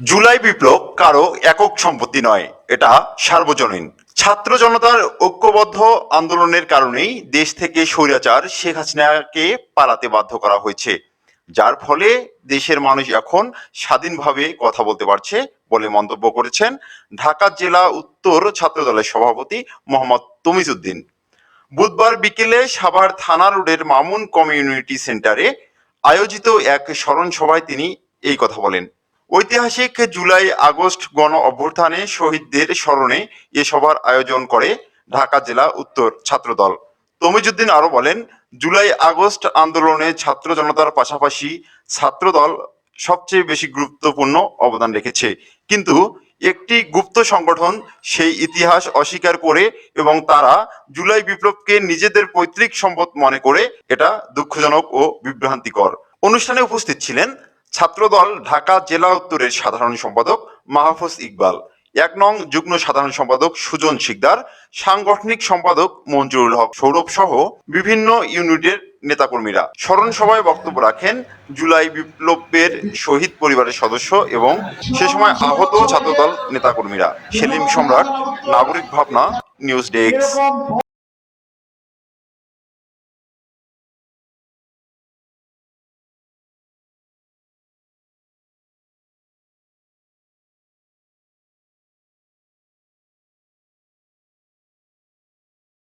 জুলাই বিপ্লব কারও একক সম্পত্তি নয়, এটা সার্বজনীন। ছাত্র জনতার ঐক্যবদ্ধ আন্দোলনের কারণেই দেশ থেকে স্বৈরাচার শেখ হাসিনাকে পালাতে বাধ্য করা হয়েছে। যার ফলে দেশের মানুষ এখন স্বাধীনভাবে কথা বলতে পারছে বলে মন্তব্য করেছেন ঢাকা জেলা উত্তর ছাত্র দলের সভাপতি মোহাম্মদ তমিজউদ্দিন বুধবার বিকেলে সাভার থানা রোডের মামুন কমিউনিটি সেন্টারে আয়োজিত এক স্মরণ সভায় তিনি এই কথা বলেন। ঐতিহাসিক জুলাই, আগস্ট গণ অভ্যুত্থানে শহীদদের স্মরণে এ সভার আয়োজন করে ঢাকা জেলা উত্তর ছাত্রদল। তমিজুদ্দিন আরও বলেন, জুলাই, আগস্ট আন্দোলনে ছাত্র জনতার পাশাপাশি ছাত্রদল সবচেয়ে বেশি গুরুত্বপূর্ণ অবদান রেখেছে। কিন্তু একটি গুপ্ত সংগঠন সেই ইতিহাস অস্বীকার করে এবং তারা জুলাই বিপ্লবকে নিজেদের পৈতৃক সম্পদ মনে করে এটা দুঃখজনক ও বিভ্রান্তিকর। অনুষ্ঠানে উপস্থিত ছিলেন ছাত্রদল ঢাকা জেলা উত্তরের সাধারণ সম্পাদক মাহফুজ ইকবাল। এক নং যুগ্ম সাধারণ সম্পাদক সুজন শিকদার, সাংগঠনিক সম্পাদক মঞ্জুরুল হক সৌরভ সহ বিভিন্ন ইউনিটের নেতাকর্মীরা। স্মরণ সভায় বক্তব্য রাখেন জুলাই বিপ্লবের শহীদ পরিবারের সদস্য এবং সে সময় আহত ছাত্রদল নেতাকর্মীরা। সেলিম সম্রাট, নাগরিক ভাবনা, নিউজ ডেস্ক।